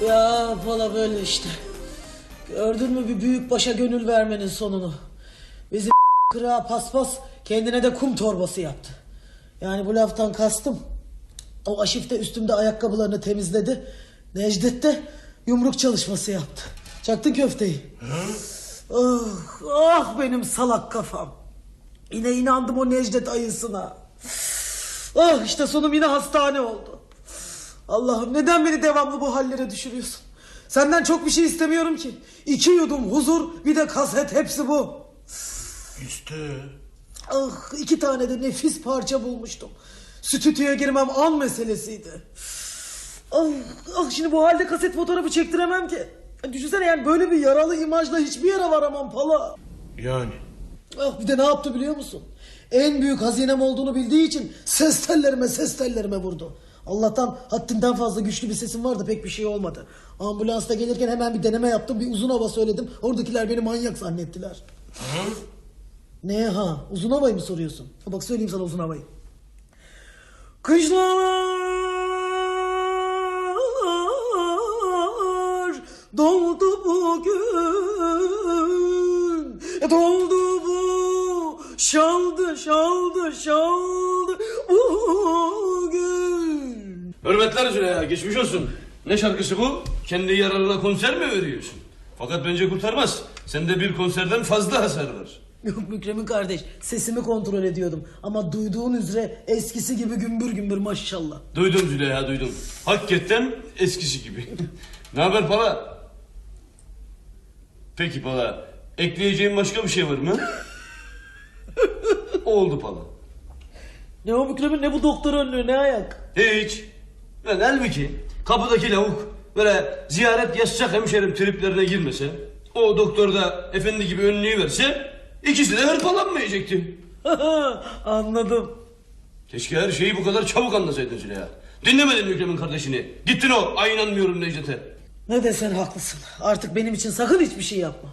Ya valla böyle işte. Gördün mü bir büyük başa gönül vermenin sonunu. Bizim kırağa paspas kendine de kum torbası yaptı. Yani bu laftan kastım. O aşif de üstümde ayakkabılarını temizledi. Necdet de yumruk çalışması yaptı. Çaktın köfteyi. Ah, ah benim salak kafam. Yine inandım o Necdet ayısına. Ah işte sonum yine hastane oldu. Allah'ım neden beni devamlı bu hallere düşürüyorsun? Senden çok bir şey istemiyorum ki. İki yudum huzur bir de kaset hepsi bu. İşte. Ah iki tane de nefis parça bulmuştum. Stüdyoya girmem an meselesiydi. Ah, ah şimdi bu halde kaset fotoğrafı çektiremem ki. Düşünsene yani böyle bir yaralı imajla hiçbir yere varamam pala. Yani. Ah bir de ne yaptı biliyor musun? En büyük hazinem olduğunu bildiği için ses tellerime ses tellerime vurdu. Allah'tan haddinden fazla güçlü bir sesim vardı pek bir şey olmadı. Ambulansta gelirken hemen bir deneme yaptım bir uzun hava söyledim. Oradakiler beni manyak zannettiler. Ne ha? Uzun havayı mı soruyorsun? Ha bak söyleyeyim sana uzun havayı. Kışlalar doldu bugün Doldu bu şaldı şaldı şaldı bugün Hürmetler Züleyha geçmiş olsun. Ne şarkısı bu? Kendi yararına konser mi veriyorsun? Fakat bence kurtarmaz. Sende bir konserden fazla hasar var. Yok Mükremin kardeş sesimi kontrol ediyordum Ama duyduğun üzere eskisi gibi gümbür gümbür maşallah Duydum Züleyha duydum. Hakikaten eskisi gibi. ne haber Pala? Peki Pala. Ekleyeceğin başka bir şey var mı? Oldu Pala. Ne o Mükremin ne bu doktor önlüğü ne ayak Hiç. Ben halbuki kapıdaki lavuk böyle ziyaret yaşayacak hemşerim triplerine girmese o doktor da efendi gibi önlüğü verse ikisi de hırpalanmayacaktı. Anladım Keşke her şeyi bu kadar çabuk anlasaydın Züleyha. Dinlemedin Mükremin kardeşini. Gittin o ay inanmıyorum Necdet'e. Ne desen haklısın. Artık benim için sakın hiçbir şey yapma.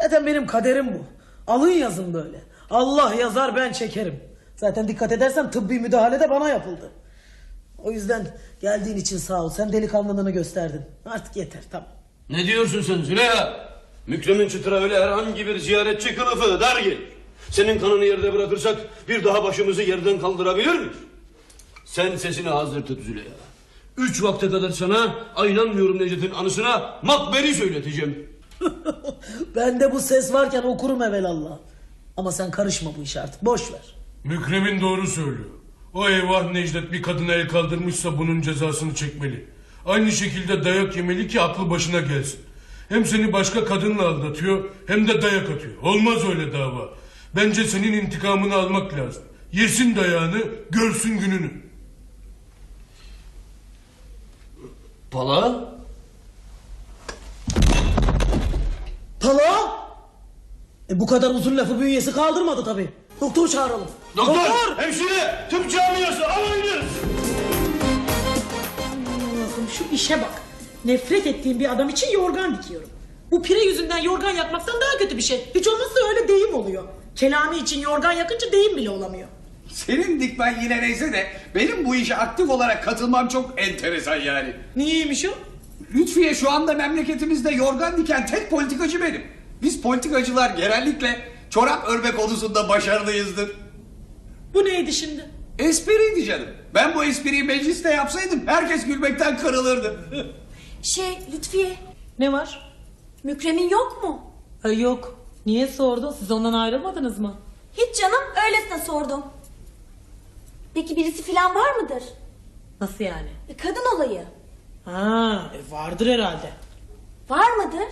Zaten benim kaderim bu. Alın yazın böyle. Allah yazar ben çekerim. Zaten dikkat edersen tıbbi müdahale de bana yapıldı. O yüzden geldiğin için sağ ol. Sen delikanlılığını gösterdin. Artık yeter tamam. Ne diyorsun sen Züleyha? Mükremin çıtıra öyle herhangi bir ziyaretçi kılıfı dar gelir. Senin kanını yerde bırakırsak bir daha başımızı yerden kaldırabilir miyiz? Sen sesini hazır tut Züleyha. Üç vakte kadar sana aynanmıyorum Necdet'in anısına makberi söyleteceğim. ben de bu ses varken okurum evelallah. Ama sen karışma bu işe artık. Boş ver. Mükremin doğru söylüyor. O eyvah Necdet bir kadına el kaldırmışsa bunun cezasını çekmeli. Aynı şekilde dayak yemeli ki aklı başına gelsin. Hem seni başka kadınla aldatıyor hem de dayak atıyor. Olmaz öyle dava. Bence senin intikamını almak lazım. Yesin dayağını, görsün gününü. Pala? Pala! E bu kadar uzun lafı bünyesi kaldırmadı tabii. Doktor çağıralım. Doktor! Hemşire! Tıp camiası alayınız! Allah'ım şu işe bak. Nefret ettiğim bir adam için yorgan dikiyorum. Bu pire yüzünden yorgan yakmaktan daha kötü bir şey. Hiç olmazsa öyle deyim oluyor. Kelami için yorgan yakınca deyim bile olamıyor. Senin dikmen yine neyse de benim bu işe aktif olarak katılmam çok enteresan yani. Niyeymiş o? Lütfiye şu anda memleketimizde yorgan diken tek politikacı benim. Biz politikacılar genellikle çorap örme konusunda başarılıyızdır. Bu neydi şimdi? Espriydi canım. Ben bu espriyi mecliste yapsaydım herkes gülmekten kırılırdı. Şey Lütfiye, Ne var? Mükremin yok mu? Ha, yok. Niye sordun? Siz ondan ayrılmadınız mı? Hiç canım, öylesine sordum. Peki birisi filan var mıdır? Nasıl yani? E, Kadın olayı. Ha, e, vardır herhalde. Var mıdır?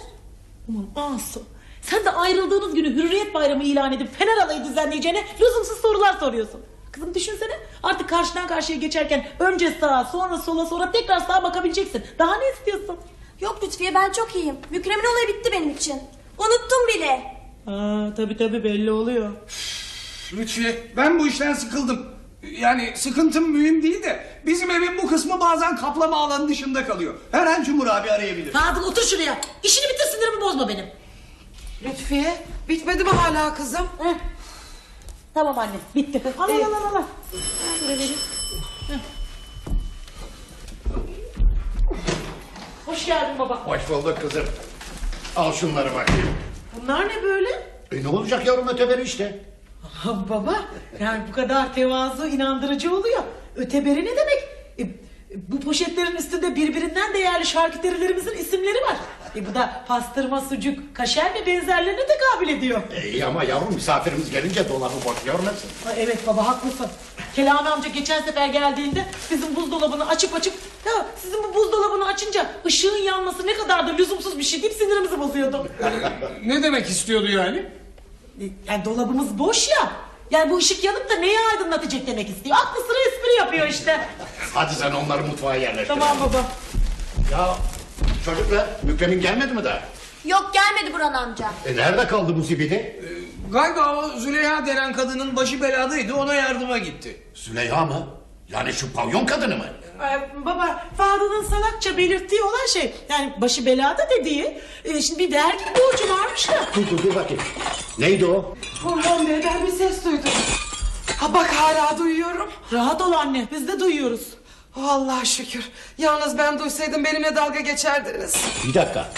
Aman Asu. Sen de ayrıldığınız günü Hürriyet Bayramı ilan edip Fener Alayı düzenleyeceğine lüzumsuz sorular soruyorsun. Kızım düşünsene artık karşıdan karşıya geçerken önce sağa sonra sola sonra tekrar sağa bakabileceksin. Daha ne istiyorsun? Yok Lütfiye ben çok iyiyim. Mükremin olayı bitti benim için. Unuttum bile. Ha, tabii tabii belli oluyor. Lütfiye ben bu işten sıkıldım. Yani sıkıntım mühim değil de bizim evin bu kısmı bazen kaplama alanı dışında kalıyor. Her an Cumhur abi arayabilir. Fadıl otur şuraya. İşini bitir sinirimi bozma benim. Lütfiye bitmedi mi hala kızım? Tamam anne bitti. Al al al al. al. Hoş geldin baba. Hoş bulduk kızım. Al şunları bakayım. Bunlar ne böyle? E ne olacak yavrum öteberi işte. Baba yani bu kadar tevazu inandırıcı oluyor. Öteberi ne demek? E, bu poşetlerin üstünde birbirinden değerli şarküterilerimizin isimleri var. E, bu da pastırma, sucuk, kaşar ve benzerlerine tekabül ediyor. E, iyi ama yavrum misafirimiz gelince dolabı boş görmesin. Ha, evet baba haklısın. Kelami amca geçen sefer geldiğinde bizim buzdolabını açıp açıp ya sizin bu buzdolabını açınca ışığın yanması ne kadar da lüzumsuz bir şey deyip sinirimizi bozuyordu. Ne demek istiyordu yani? E, Yani dolabımız boş ya. Yani bu ışık yanıp da neyi aydınlatacak demek istiyor. Aklı sıra espri yapıyor işte. Hadi sen onları mutfağa yerleştir. Tamam baba. Ya çocuklar Mükremin gelmedi mi daha? Yok gelmedi Buran amca. E nerede kaldı bu zibidi? Galiba o Züleyha denen kadının başı beladaydı ona yardıma gitti. Züleyha mı? Yani şu pavyon kadını mı? Ee, baba Fadıl'ın salakça belirttiği olan şey yani başı belada dediği e, şimdi bir vergi borcu varmış da. Dur dur dur bakayım. Neydi o? Burhan Bey'den bir ses duydum. Ha bak hala duyuyorum. Rahat ol anne biz de duyuyoruz. Allah şükür. Yalnız ben duysaydım benimle dalga geçerdiniz. Bir dakika.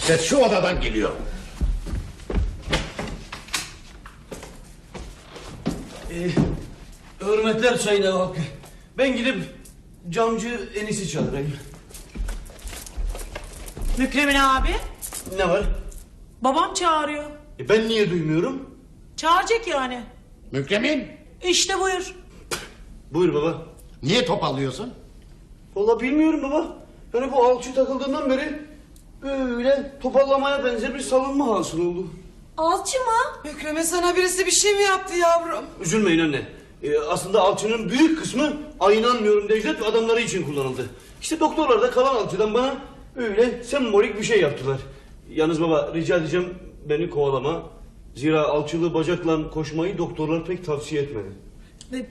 Ses şu odadan geliyor. Hürmetler Sayın Hakkı. Ben gidip camcı Enis'i çağırayım. Mükremin abi Ne var? babam çağırıyor. E ben niye duymuyorum? Çağıracak yani. Mükremin İşte buyur. Buyur baba. Niye topallıyorsun? Vallahi bilmiyorum baba. Yani bu alçı takıldığından beri böyle toparlamaya benzer bir salınma hasıl oldu. Alçı mı? Mükremin sana birisi bir şey mi yaptı yavrum? Üzülmeyin anne. Ee, aslında alçının büyük kısmı ay inanmıyorum Necdet ve adamları için kullanıldı. İşte doktorlar da kalan alçıdan bana öyle sembolik bir şey yaptılar. Yalnız baba rica edeceğim beni kovalama. Zira alçılı bacakla koşmayı doktorlar pek tavsiye etmedi.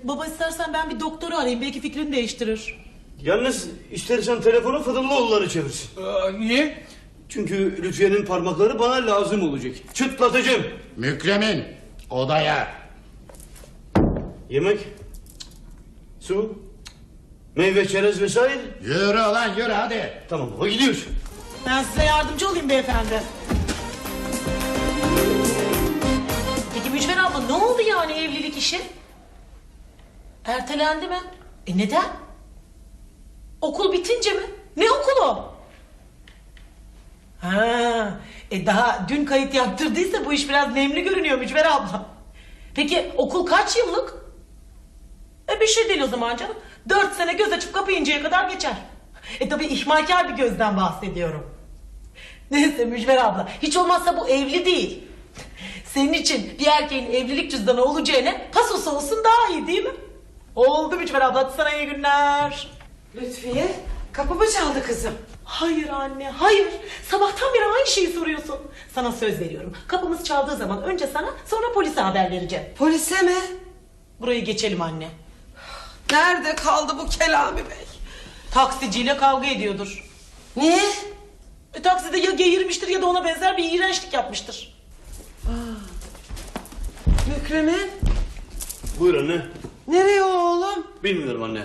Baba istersen ben bir doktoru arayayım belki fikrini değiştirir. Yalnız istersen telefonu Fıdırlıoğulları çevirsin. Aa, niye? Çünkü Lütfiye'nin parmakları bana lazım olacak. Çıtlatacağım. Mükremin odaya. Yemek, su, meyve, çerez vesaire. Yürü lan yürü hadi. Tamam baba gidiyoruz. Ben size yardımcı olayım beyefendi. Peki Mücver abla ne oldu yani evlilik işi? Ertelendi mi? E neden? Okul bitince mi? Ne okulu? Ha, e daha dün kayıt yaptırdıysa bu iş biraz nemli görünüyor Mücver abla. Peki okul kaç yıllık? E bir şey değil o zaman canım. Dört sene göz açıp kapayıncaya kadar geçer. E tabi ihmalkar bir gözden bahsediyorum. Neyse Mücver abla hiç olmazsa bu evli değil. Senin için bir erkeğin evlilik cüzdanı olacağına pasosu olsun daha iyi değil mi? Oldu Mücver abla sana iyi günler. Lütfiye kapı mı çaldı kızım? Hayır anne hayır. Sabahtan beri aynı şeyi soruyorsun. Sana söz veriyorum. Kapımız çaldığı zaman önce sana sonra polise haber vereceğim. Polise mi? Burayı geçelim anne. Nerede kaldı bu Kelami Bey? Taksiciyle kavga ediyordur. Niye? E, takside ya geğirmiştir ya da ona benzer bir iğrençlik yapmıştır. Mükremin Buyur anne. Nereye oğlum? Bilmiyorum anne.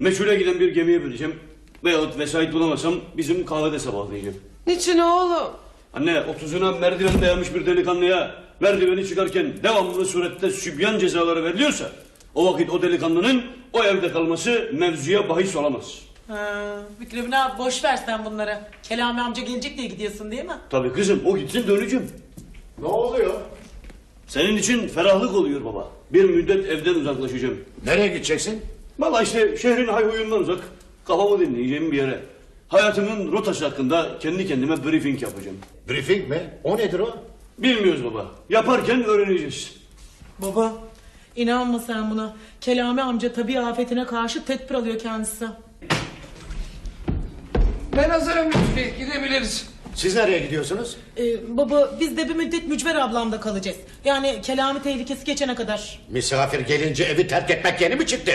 Meçhule giden bir gemiye bineceğim. Veyahut vesait bulamasam bizim kahvede sabahlayacağım. Niçin oğlum? Anne otuzuna merdiven dayanmış bir delikanlıya merdiveni çıkarken devamlı surette sübyan cezaları veriliyorsa o vakit o delikanlının o evde kalması mevzuya bahis olamaz. Ha, Mükremin abi boş ver sen bunları. Kelami amca gelecek diye gidiyorsun değil mi? Tabii kızım o gitsin döneceğim. Ne oluyor? Senin için ferahlık oluyor baba. Bir müddet evden uzaklaşacağım. Nereye gideceksin? Valla işte şehrin hayhuyundan uzak kafamı dinleyeceğim bir yere. Hayatımın rotası hakkında kendi kendime briefing yapacağım. Briefing mi? O nedir o? Bilmiyoruz baba. Yaparken öğreneceğiz. Baba inanma sen buna. Kelami amca tabii afetine karşı tedbir alıyor kendisi. Ben hazırım Lütfiye gidebiliriz. Siz nereye gidiyorsunuz? Ee, baba biz de bir müddet Mücver ablamda kalacağız. Yani Kelami tehlikesi geçene kadar. Misafir gelince evi terk etmek yeni mi çıktı?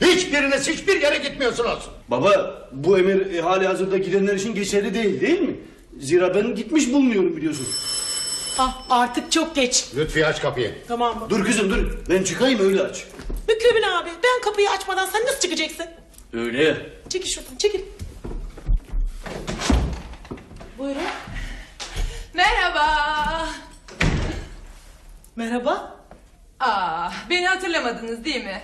Hiçbiriniz hiçbir yere gitmiyorsunuz. Baba bu emir e, hali hazırda gidenler için geçerli değil değil mi? Zira ben gitmiş bulunuyorum biliyorsun. Ah artık çok geç. Lütfi aç kapıyı. Tamam mı? Dur kızım dur. Ben çıkayım öyle aç. Mükremin abi ben kapıyı açmadan sen nasıl çıkacaksın? Öyle. Çekil şuradan çekil. Buyurun. Merhaba. Merhaba. Aa, beni hatırlamadınız değil mi?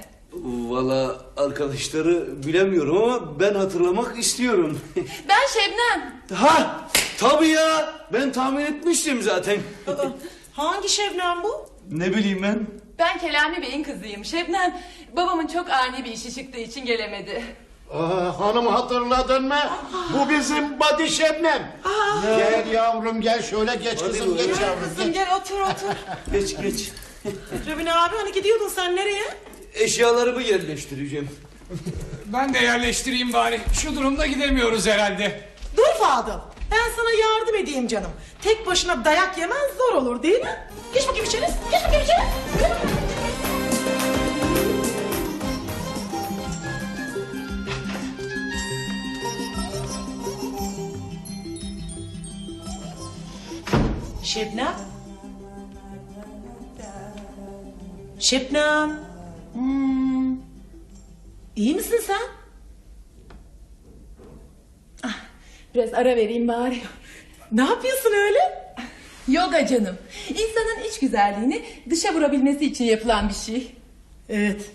Valla arkadaşları bilemiyorum ama ben hatırlamak istiyorum. Ben Şebnem. ha tabii ya ben tahmin etmiştim zaten. Aa, hangi Şebnem bu? ne bileyim ben. Ben Kelami Bey'in kızıyım. Şebnem, babamın çok ani bir işi çıktığı için gelemedi. Aa, hanım hatırladın mı? Bu bizim Badi Şebnem. Gel yavrum gel şöyle geç kızım geç yavrum. Kızım gel otur otur. Geç geç. Rübine abi hani gidiyordun sen nereye? Eşyalarımı yerleştireceğim. Ben de yerleştireyim bari. Şu durumda gidemiyoruz herhalde. Dur Fadıl. Ben sana yardım edeyim canım. Tek başına dayak yemen zor olur değil mi? Geç bakayım içeri. Geç bakayım içeri. Şebnem. Şebnem. Hmm. İyi misin sen? Biraz ara vereyim bari. Ne yapıyorsun öyle? Yoga canım. İnsanın iç güzelliğini dışa vurabilmesi için yapılan bir şey. Evet.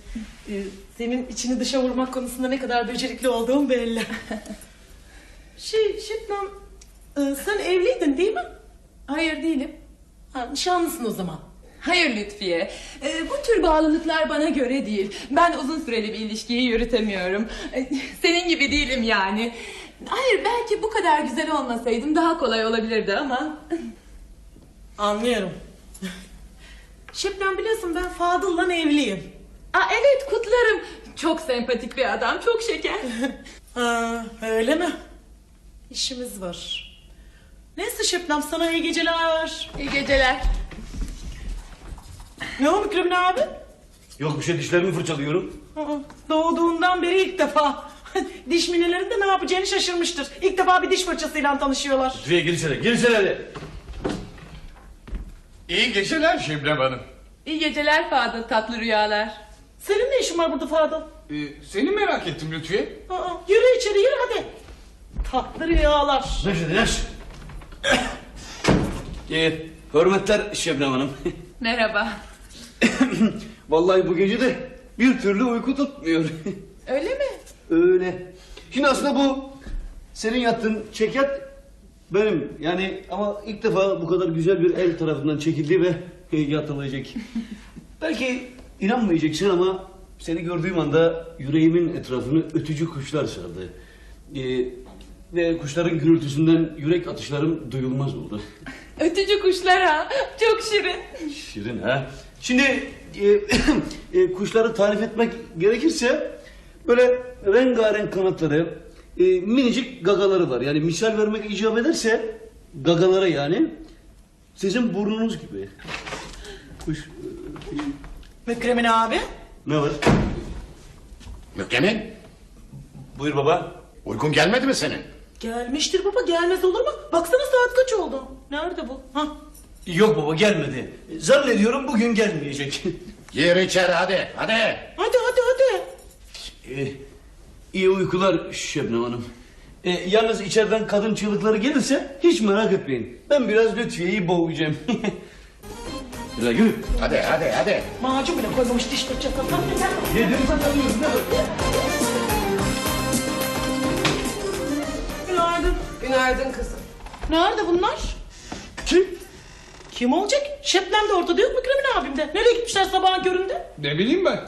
Ee, senin içini dışa vurmak konusunda ne kadar becerikli olduğun belli. şey, Şebnem, e, sen evliydin değil mi? Hayır değilim. Ha, nişanlısın o zaman. Hayır Lütfiye. Ee, bu tür bağlılıklar bana göre değil. Ben uzun süreli bir ilişkiyi yürütemiyorum. Ee, Senin gibi değilim yani. Hayır belki bu kadar güzel olmasaydım daha kolay olabilirdi ama... Anlıyorum. Şebnem biliyorsun ben Fadıl'la evliyim. Aa, evet kutlarım. Çok sempatik bir adam, çok şeker. Ha, öyle mi? İşimiz var. Neyse Şebnem sana iyi geceler. İyi geceler. Ne o Mükremin abi? Yok bir şey dişlerimi fırçalıyorum. Aa, Doğduğundan beri ilk defa. diş minelerinde ne yapacağını şaşırmıştır. İlk defa bir diş fırçasıyla tanışıyorlar. Lütfiye girsene girsene hadi. İyi geceler Şebnem Hanım. İyi geceler Fadıl, tatlı rüyalar. Senin ne işin var burada Fadıl? Ee, seni merak ettim Lütfiye. Aa, yürü içeri yürü hadi. Tatlı rüyalar. Yaş hadi yaş. Ee, hürmetler Şebnem Hanım. Merhaba. Vallahi bu gece de bir türlü uyku tutmuyor. Öyle mi? Öyle. Şimdi aslında bu senin yattığın çekyat benim. Yani ama ilk defa bu kadar güzel bir el tarafından çekildi ve yatılacak. Belki inanmayacaksın ama seni gördüğüm anda yüreğimin etrafını ötücü kuşlar sardı. Ee, ve kuşların gürültüsünden yürek atışlarım duyulmaz oldu. Ötücü kuşlar ha. Çok şirin. Şirin ha. Şimdi e, e, kuşları tarif etmek gerekirse böyle rengarenk kanatları, e, minicik gagaları var. Yani misal vermek icap ederse gagalara yani sizin burnunuz gibi. Kuş e, Mükremin abi. ne var? Mükremin Buyur baba. uykun gelmedi mi senin? Gelmiştir baba gelmez olur mu? Baksana saat kaç oldu? Nerede bu? Ha? Yok baba gelmedi. Zannediyorum bugün gelmeyecek. Gir içeri hadi hadi. Hadi hadi hadi. e, iyi uykular Şebnem Hanım. E, yalnız içeriden kadın çığlıkları gelirse hiç merak etmeyin. Ben biraz Lütfiye'yi boğacağım. Yürü, yürü. Hadi hadi hadi. Macun bile koymamış diş fırçası. Yedim sanıyorum. Günaydın. Kızım. Nerede bunlar? Kim? Kim olacak? Şebnem de ortada yok Mükremin abim de. Nereye gitmişler sabahın köründe? Ne bileyim ben.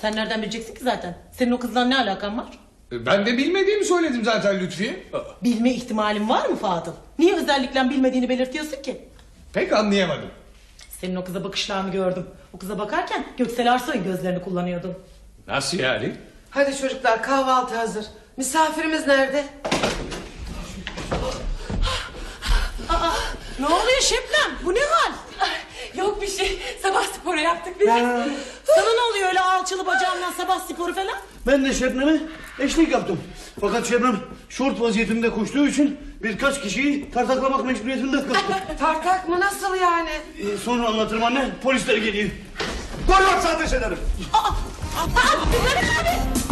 Sen nereden bileceksin ki zaten? Senin o kızla ne alakan var? Ee, Ben de bilmediğimi söyledim zaten Lütfiye. Bilme ihtimalin var mı Fadıl? Niye özellikle bilmediğini belirtiyorsun ki? Pek anlayamadım. Senin o kıza bakışlarını gördüm. O kıza bakarken Göksel Arsoy'un gözlerini kullanıyordun. Nasıl yani? Hadi çocuklar kahvaltı hazır. Misafirimiz nerede? Ne oluyor Şebnem? Bu ne hal? Yok bir şey. Sabah sporu yaptık biz. Sana ne oluyor öyle alçılı bacağından sabah sporu falan? Ben de Şebnem'e eşlik yaptım. Fakat Şebnem şort vaziyetinde koştuğu için birkaç kişiyi tartaklamak mecburiyetinde kaldı. Tartak mı nasıl yani? Ee, sonra anlatırım anne. Polisler geliyor. Koy yoksa ateş ederim. Aa, Mükremin abi!